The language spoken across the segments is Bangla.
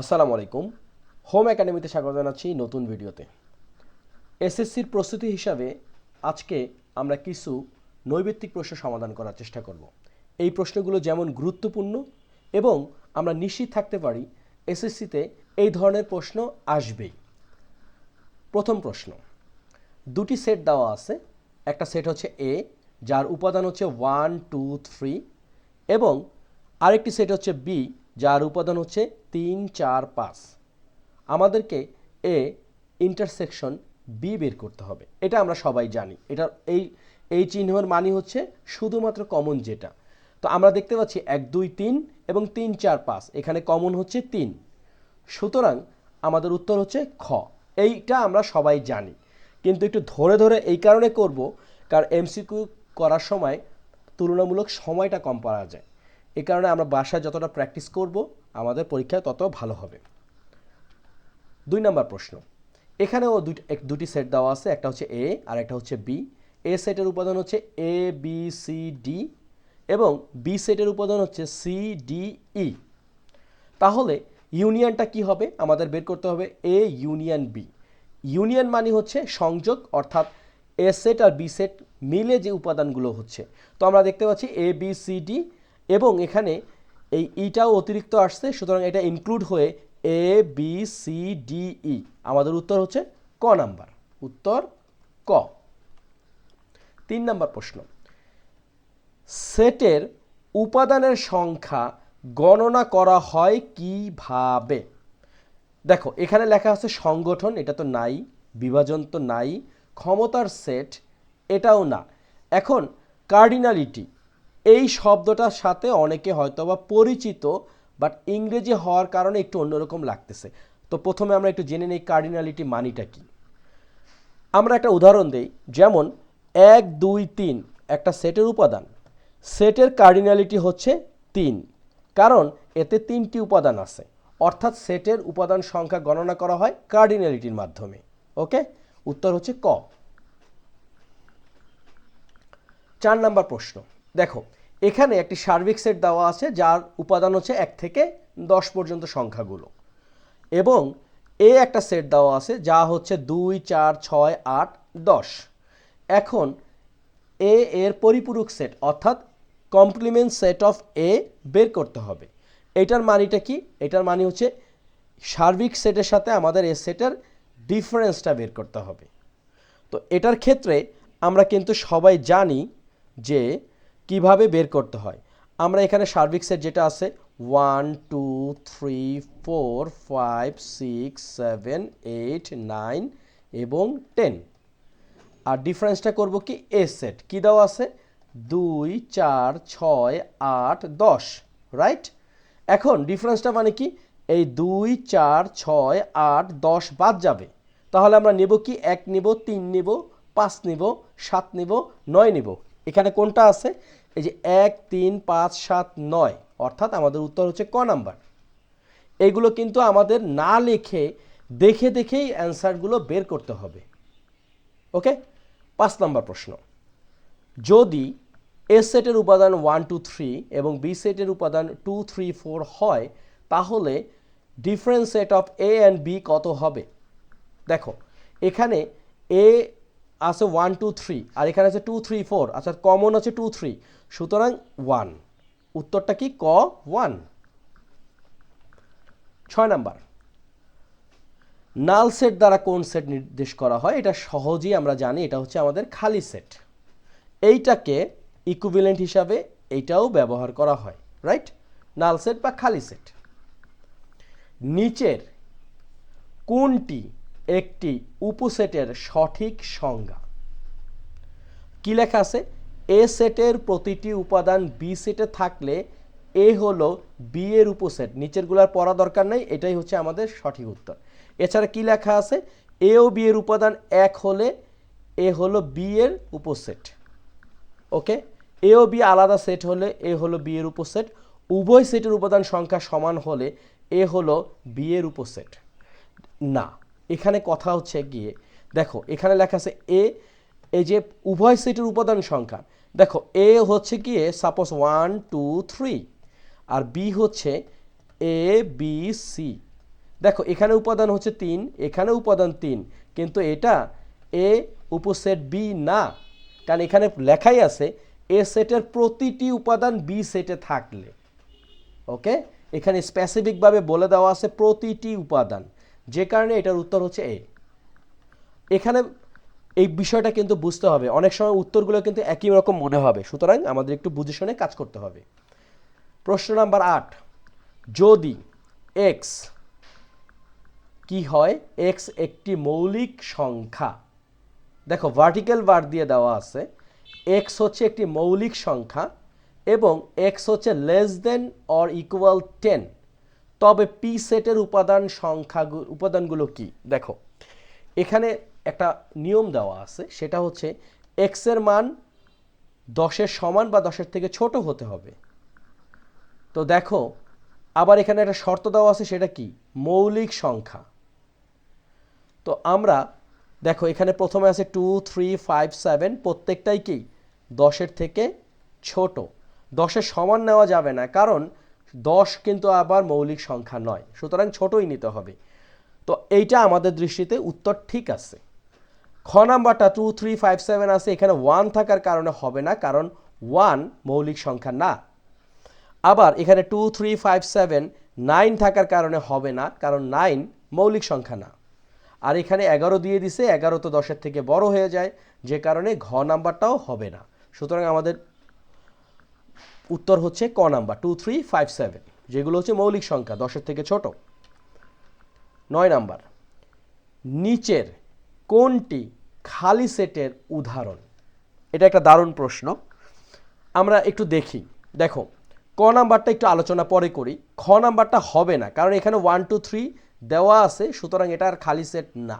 আসসালামু আলাইকুম। হোম একাডেমিতে স্বাগত জানাচ্ছি নতুন ভিডিওতে। এসএসসির প্রস্তুতি হিসাবে আজকে আমরা কিছু নৈবেত্তিক প্রশ্ন সমাধান করার চেষ্টা করব। এই প্রশ্নগুলো যেমন গুরুত্বপূর্ণ এবং আমরা নিশ্চিত থাকতে পারি এসএসসিতে এই ধরনের প্রশ্ন আসবেই। প্রথম প্রশ্ন, দুটি সেট দেওয়া আছে। একটা সেট হচ্ছে এ যার উপাদান হচ্ছে ওয়ান টু থ্রি এবং আরেকটি সেট হচ্ছে বি যার উপাদান হচ্ছে তিন, চার, পাঁচ। আমাদেরকে এ ইন্টারসেকশন বি বের করতে হবে। এটা আমরা সবাই জানি। এটা এই এই চিহ্নের মানি হচ্ছে শুধুমাত্র কমন যেটা। তো আমরা দেখতে পাচ্ছি এক, দুই, তিন এবং তিন, চার, পাঁচ। এখানে কমন হচ্ছে তিন। সুতরাং আমাদের উত্তর হচ্ছে খ। এইটা আমরা সবাই জানি। কিন্তু একটু ধরে ধরে এই কারণে করব, কারণ এমসিকিউ করার সময় তুলনামূলক সময়টা কম পাওয়া যায়। এই কারণে আমরা বাসায় যতটা প্র্যাকটিস করব, আমাদের পরীক্ষায় তত ভালো হবে। দুই নম্বর প্রশ্ন। এখানেও দুটি সেট দেওয়া আছে, একটা হচ্ছে এ আর একটা হচ্ছে বি এ সেটের উপাদান হচ্ছে এ বি সি ডি এবং বি সেটের উপাদান হচ্ছে সি ডি ই তাহলে ইউনিয়নটা কি হবে? আমাদের বের করতে হবে এ ইউনিয়ন বি ইউনিয়ন মানে হচ্ছে সংযোগ, অর্থাৎ এ সেট আর বি সেট মিলে যে উপাদানগুলো হচ্ছে। তো আমরা দেখতে পাচ্ছি এ বি সি ডি এবং এখানে এই ইটাও অতিরিক্ত আসছে, সুতরাং এটা ইনক্লুড হয়ে A B C D E আমাদের উত্তর হচ্ছে ক নাম্বার। উত্তর ক। তিন নাম্বার প্রশ্ন। সেটের উপাদানের সংখ্যা গণনা করা হয় কীভাবে? দেখো, এখানে লেখা আছে সংগঠন, এটা তো নাই, বিভাজন তো নাই, ক্ষমতার সেট, এটাও না। এখন, কার্ডিনালিটি। এই শব্দটার সাথে অনেকে হয়তো বা পরিচিত বাট ইংরেজি হওয়ার কারণে একটু অন্যরকম লাগতেছে। তো প্রথমে আমরা একটু জেনে নিই কার্ডিনালিটি মানিটা কি। আমরা একটা উদাহরণ দেই, যেমন এক, দুই, তিন, একটা সেটের উপাদান। সেটের কার্ডিনালিটি হচ্ছে তিন, কারণ এতে তিনটি উপাদান আছে। অর্থাৎ সেটের উপাদান সংখ্যা গণনা করা হয় কার্ডিনালিটির মাধ্যমে, ওকে? উত্তর হচ্ছে ক। চার নাম্বার প্রশ্ন। দেখো, এখানে একটি সার্বিক সেট দেওয়া আছে, যার উপাদান হচ্ছে এক থেকে দশ পর্যন্ত সংখ্যাগুলো। এবং এ একটা সেট দেওয়া আছে, যা হচ্ছে দুই, চার, ছয়, আট, দশ। এখন এ এর পরিপূরক সেট, অর্থাৎ কমপ্লিমেন্ট সেট অফ এ বের করতে হবে। এটার মানিটা কি? এটার মানে হচ্ছে সার্বিক সেটের সাথে আমাদের এ সেটের ডিফারেন্সটা বের করতে হবে। তো এটার ক্ষেত্রে আমরা কিন্তু সবাই জানি যে কীভাবে বের করতে হয়? আমরা এখানে সার্বিক সেট যেটা আছে one two three four five six seven eight nine এবং টেন আর ডিফারেন্সটা করব কি? এ সেট কী দেওয়া আছে? দুই, চার, ছয়, আট, দশ রাইট এখন ডিফারেন্সটা মানে কি? এই দুই, চার, ছয়, আট, দশ বাদ যাবে। তাহলে আমরা নেব কি? এক নেব, তিন নেব, পাঁচ নেব, সাত নেব, নয় নেব। এখানে কোনটা আছে? এই যে এক, তিন, পাঁচ, সাত, নয়। অর্থাৎ আমাদের উত্তর হচ্ছে ক নাম্বার। এগুলো কিন্তু আমাদের না লিখে দেখে দেখেই অ্যান্সারগুলো বের করতে হবে। ওকে? পাঁচ নম্বর প্রশ্ন। যদি এ সেটের উপাদান ওয়ান টু থ্রি এবং বি সেটের উপাদান টু থ্রি ফোর হয়, তাহলে difference set of A and B কত হবে? দেখো, এখানে এ আছে ওয়ান টু থ্রি আর এখানে আছে টু থ্রি ফোর আচ্ছা কমন আছে টু থ্রি সুতরাং ওয়ান উত্তরটা কি? ক ওয়ান ছয় নাম্বার। নাল সেট দ্বারা কোন সেট নির্দেশ করা হয়? এটা সহজেই আমরা জানি, এটা হচ্ছে আমাদের খালি সেট এইটাকে ইকুইভ্যালেন্ট হিসাবে এইটাও ব্যবহার করা হয় রাইট নাল সেট বা খালি সেট নিচের কোনটি একটি উপসেটের সঠিক সংজ্ঞা। কি লেখা আছে? এ সেটের প্রতিটি উপাদান বি সেটে থাকলে এ হলো বি এর উপসেট। নিচেরগুলার পড়া দরকার নেই, এটাই হচ্ছে আমাদের সঠিক উত্তর। এছাড়া কি লেখা আছে? এ ও বি এর উপাদান এক হলে এ হলো বি এর উপসেট। ওকে? এ ও বি আলাদা সেট হলে এ হলো বি এর উপসেট। উভয় সেটের উপাদান সংখ্যা সমান হলে এ হলো বি এর উপসেট। না এখানে কথা হচ্ছে গিয়ে, দেখো, এখানে লেখা আছে এ এই যে উভয় সেটের উপাদান সংখ্যা, দেখো এ হচ্ছে গিয়ে সাপোজ ওয়ান টু থ্রি আর বি হচ্ছে এ বি সি দেখো, এখানে উপাদান হচ্ছে তিন, এখানে উপাদান তিন, কিন্তু এটা এ উপসেট বি না, কারণ এখানে লেখাই আছে এ সেটের প্রতিটি উপাদান বি সেটে থাকলে ওকে এখানে স্পেসিফিকভাবে বলে দেওয়া আছে প্রতিটি উপাদান। যে কারণে এটার উত্তর হচ্ছে এ। এখানে এই বিষয়টা কিন্তু বুঝতে হবে। অনেক সময় উত্তরগুলো কিন্তু একই রকম মনে হবে। সুতরাং আমাদের একটু বুঝে শুনে কাজ করতে হবে। প্রশ্ন নাম্বার আট। যদি এক্স কি হয়? এক্স একটি মৌলিক সংখ্যা। দেখো ভার্টিক্যাল বার দিয়ে দেওয়া আছে। এক্স হচ্ছে একটি মৌলিক সংখ্যা এবং এক্স হচ্ছে less than or equal ten তবে পি সেটের উপাদান সংখ্যা উপাদানগুলো কি? দেখো, এখানে একটা নিয়ম দেওয়া আছে, সেটা হচ্ছে এক্সের মান দশের সমান বা দশের থেকে ছোট হতে হবে। তো দেখো, আবার এখানে একটা শর্ত দেওয়া আছে, সেটা কি? মৌলিক সংখ্যা। তো আমরা, দেখো, এখানে প্রথমে আছে টু থ্রি ফাইভ সেভেন প্রত্যেকটাই কি? দশের থেকে ছোট। দশের সমান নেওয়া যাবে না, কারণ দশ কিন্তু আবার মৌলিক সংখ্যা নয়, সুতরাং ছোটই নিতে হবে। তো এইটা আমাদের দৃষ্টিতে উত্তর ঠিক আছে। খ নাম্বারটা টু থ্রি ফাইভ সেভেন আছে, এখানে ওয়ান থাকার কারণে হবে না, কারণ ওয়ান মৌলিক সংখ্যা না। আবার এখানে two three five seven nine থাকার কারণে হবে না, কারণ নাইন মৌলিক সংখ্যা না। আর এখানে এগারো দিয়ে দিছে, এগারো তো দশের থেকে বড় হয়ে যায়, যে কারণে ঘ নাম্বারটাও হবে না। সুতরাং আমাদের উত্তর হচ্ছে ক number two three five seven যেগুলো হচ্ছে মৌলিক সংখ্যা, দশের থেকে ছোট। নয় নাম্বার, নিচের কোনটি খালি সেটের উদাহরণ? এটা একটা দারুণ প্রশ্ন। আমরা একটু দেখি। দেখো, ক নাম্বারটা একটু আলোচনা পরে করি। খ নাম্বারটা হবে না, কারণ এখানে ওয়ান টু থ্রি দেওয়া আছে, সুতরাং এটা আর খালি সেট না।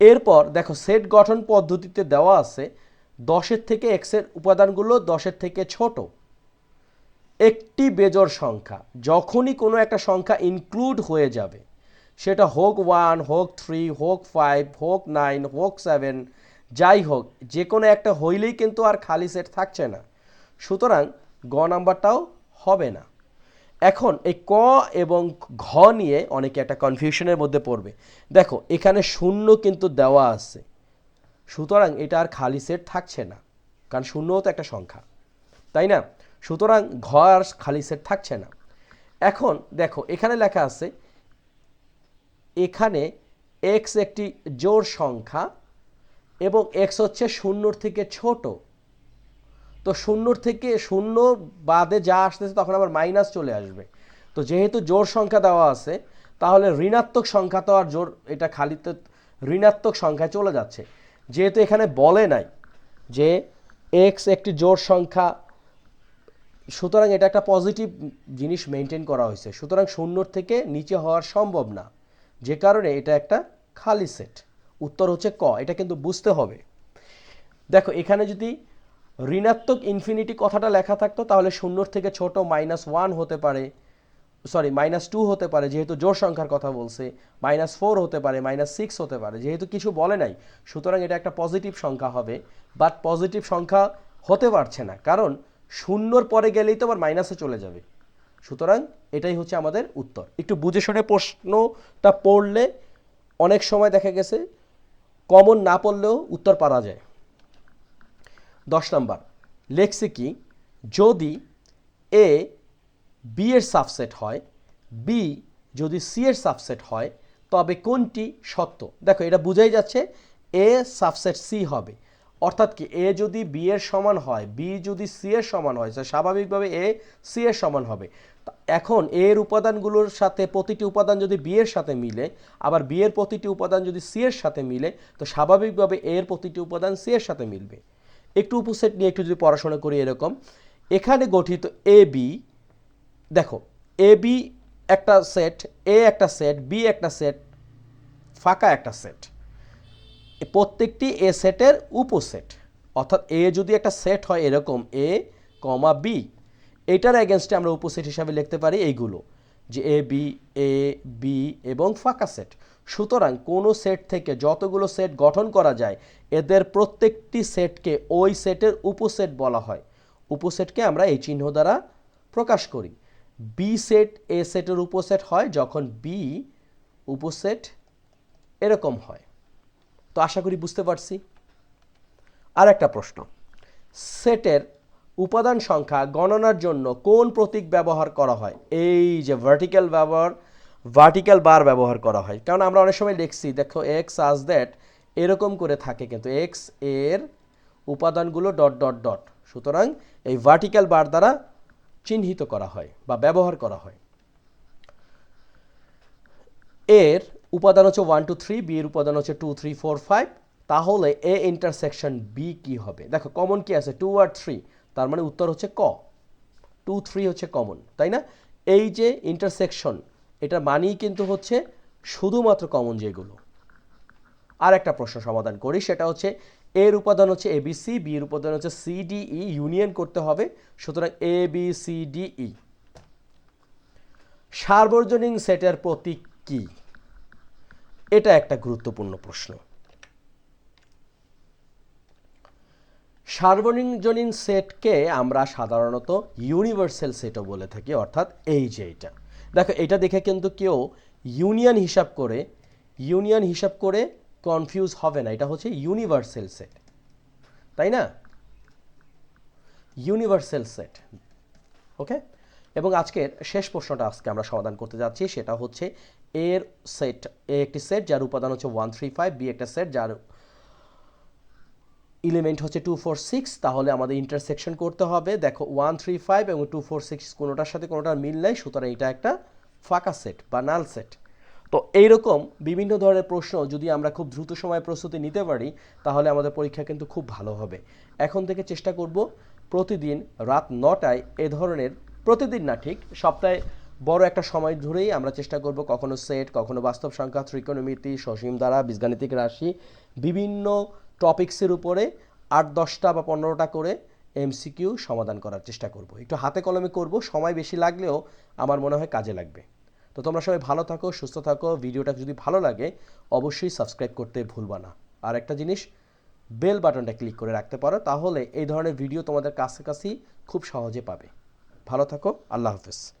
এরপর দেখো, সেট গঠন পদ্ধতিতে দেওয়া আছে দশের থেকে এক্সের উপাদানগুলো দশের থেকে ছোট। একটি বেজোড় সংখ্যা, যখনই কোনো একটা সংখ্যা ইনক্লুড হয়ে যাবে, সেটা হোক ওয়ান হোক থ্রি হোক ফাইভ হোক নাইন হোক সেভেন যাই হোক, যে কোনো একটা হইলেই কিন্তু আর খালি সেট থাকছে না। সুতরাং গ নাম্বারটাও হবে না। এখন এই ক এবং ঘ নিয়ে অনেকে একটা কনফিউশনের মধ্যে পড়বে। দেখো, এখানে শূন্য কিন্তু দেওয়া আছে। সুতরাং এটা আর খালি সেট থাকছে না, কারণ শূন্যও তো একটা সংখ্যা, তাই না? সুতরাং ঘ আর খালি সেট থাকছে না। এখন দেখো, এখানে লেখা আছে, এখানে এক্স একটি জোর সংখ্যা এবং এক্স হচ্ছে শূন্যর থেকে ছোট। তো শূন্যর থেকে শূন্য বাদে যা আসতেছে তখন আবার মাইনাস চলে আসবে। তো যেহেতু জোর সংখ্যা দেওয়া আছে, তাহলে ঋণাত্মক সংখ্যা তো আর জোর এটা খালিতে ঋণাত্মক সংখ্যায় চলে যাচ্ছে। যেহেতু এখানে বলে নাই যে এক্স একটি জোর সংখ্যা, সুতরাং এটা একটা পজিটিভ জিনিস মেনটেন করা হয়েছে। সুতরাং শূন্যর থেকে নিচে হওয়ার সম্ভব না। যে কারণে এটা একটা খালি সেট উত্তর হচ্ছে ক, এটা কিন্তু বুঝতে হবে। দেখো, এখানে যদি ঋণাত্মক ইনফিনিটি কথাটা লেখা থাকতো, তাহলে শূন্যর থেকে ছোট মাইনাস ওয়ান হতে পারে। সরি মাইনাস টু হতে পারে, যেহেতু জোর সংখ্যার কথা বলছে মাইনাস ফোর হতে পারে মাইনাস সিক্স হতে পারে, যেহেতু কিছু বলে নাই, সুতরাং এটা একটা পজিটিভ সংখ্যা হবে বাট পজিটিভ সংখ্যা হতে পারছে না, কারণ শূন্যর পরে গেলেই তো আবার মাইনাসে চলে যাবে, সুতরাং এটাই হচ্ছে আমাদের উত্তর। একটু বুঝে শুনে প্রশ্নটা পড়লে অনেক সময় দেখা গেছে কমন না পড়লেও উত্তর পারা যায়। দশ নম্বর, লেখছে কি, যদি এ বি এর সাবসেট হয় বি যদি সি এর সাবসেট হয়, তবে কোনটি সত্য? দেখো, এটা বুঝাই যাচ্ছে এ সাবসেট সি হবে। অর্থাৎ কি এ যদি বি এর সমান হয় বি যদি সি এর সমান হয় স্বাভাবিকভাবে এ সি এর সমান হবে। এখন এর উপাদানগুলোর সাথে প্রতিটি উপাদান যদি বি এর সাথে মিলে, আবার বি এর প্রতিটি উপাদান যদি সি এর সাথে মিলে, তো স্বাভাবিকভাবে এ এর প্রতিটি উপাদান সি এর সাথে মিলবে। একটু উপসেট নিয়ে একটু যদি পড়াশোনা করি এরকম। এখানে গঠিত এ বি দেখো এ বি একটা সেট এ একটা সেট বি একটা সেট ফাঁকা একটা সেট প্রত্যেকটি এ সেটের উপসেট অর্থাৎ এ যদি একটা সেট হয় এরকম এ কমা বি এটার এগেনস্টে আমরা উপসেট হিসাবে লিখতে পারি এইগুলো, যে এ বি এ বি এবং ফাঁকা সেট সুতরাং কোনো সেট থেকে যতগুলো সেট গঠন করা যায়, এদের প্রত্যেকটি সেটকে ওই সেটের উপসেট বলা হয়। উপসেটকে আমরা এই চিহ্ন দ্বারা প্রকাশ করি। বি সেট এ সেটের উপসেট হয় যখন বি উপসেট এরকম হয়। তো আশা করি বুঝতে পারছি। আর একটা প্রশ্ন। সেটের উপাদান সংখ্যা গণনার জন্য কোন প্রতীক ব্যবহার করা হয়? এই যে ভার্টিক্যাল ব্যবহার ভার্টিক্যাল বার ব্যবহার করা হয়। কারণ আমরা অনেক সময় লিখছি দেখো এক্স আজ দ্যাট এরকম করে থাকে কিন্তু এক্সের উপাদানগুলো ডট ডট ডট সুতরাং এই ভার্টিক্যাল বার দ্বারা চিহ্নিত করা হয় বা ব্যবহার করা হয়। এর উপাদান হচ্ছে ওয়ান টু থ্রি বি এর উপাদান হচ্ছে টু থ্রি ফোর ফাইভ তাহলে এ ইন্টারসেকশন বি কি হবে? দেখো কমন কি আছে? টু আর থ্রি তার মানে উত্তর হচ্ছে ক। টু থ্রি হচ্ছে কমন তাই না? এই যে ইন্টারসেকশন এটার মানেই কিন্তু হচ্ছে শুধুমাত্র কমন যেগুলো আর একটা প্রশ্ন সমাধান করি, সেটা হচ্ছে এর উপাদান হচ্ছে এ বি এর উপাদান হচ্ছে সি ডি ই ইউনিয়ন করতে হবে। সুতরাং A B C D E সার্বজনীন সেটের প্রতীক কি? এটা একটা গুরুত্বপূর্ণ প্রশ্ন। সার্বজনীন সেটকে আমরা সাধারণত ইউনিভার্সাল সেটও বলে থাকি, অর্থাৎ এই যে এটা। দেখো, এটা দেখে কিন্তু কেউ ইউনিয়ন হিসাব করে ইউনিয়ন হিসাব করে কনফিউজ হবে না, এটা হচ্ছে ইউনিভার্সাল সেট তাই না? ইউনিভার্সাল সেট ওকে এবং আজকের শেষ প্রশ্নটা আজকে আমরা সমাধান করতে যাচ্ছি, সেটা হচ্ছে এর সেট এ একটি সেট যার উপাদান হচ্ছে ওয়ান থ্রি ফাইভ বি একটা সেট যার এলিমেন্ট হচ্ছে টু ফোর সিক্স তাহলে আমাদের ইন্টারসেকশন করতে হবে। দেখো ওয়ান থ্রি ফাইভ এবং টু ফোর সিক্স কোনোটার সাথে কোনোটার মিল নেই, সুতরাং এটা একটা ফাঁকা সেট বা নাল সেট তো এইরকম বিভিন্ন ধরনের প্রশ্ন যদি আমরা খুব দ্রুত সময়ে প্রস্তুতি নিতে পারি, তাহলে আমাদের পরীক্ষা কিন্তু খুব ভালো হবে। এখন থেকে চেষ্টা করব প্রতিদিন রাত নটায় এ ধরনের, প্রতিদিন না ঠিক, সপ্তাহে বড় একটা সময় ধরেই আমরা চেষ্টা করব কখনো সেট, কখনো বাস্তব সংখ্যা, ত্রিকোণমিতি, সসীম দ্বারা, বীজগাণিতিক রাশি, বিভিন্ন টপিক্সের উপরে আট দশটা বা পনেরোটা করে এমসিকিউ সমাধান করার চেষ্টা করব। একটু হাতে কলমে করব, সময় বেশি লাগলেও আমার মনে হয় কাজে লাগবে। তো তোমরা সবাই ভালো থাকো, সুস্থ থাকো। ভিডিওটা যদি ভালো লাগে, অবশ্যই সাবস্ক্রাইব করতে ভুলবা না। আর একটা জিনিস বেল বাটনটা ক্লিক করে রাখতে পারো, তাহলে এই ধরনের ভিডিও তোমাদের কাছাকাছি খুব সহজে পাবে। ভালো থাকো, আল্লাহ হাফেজ।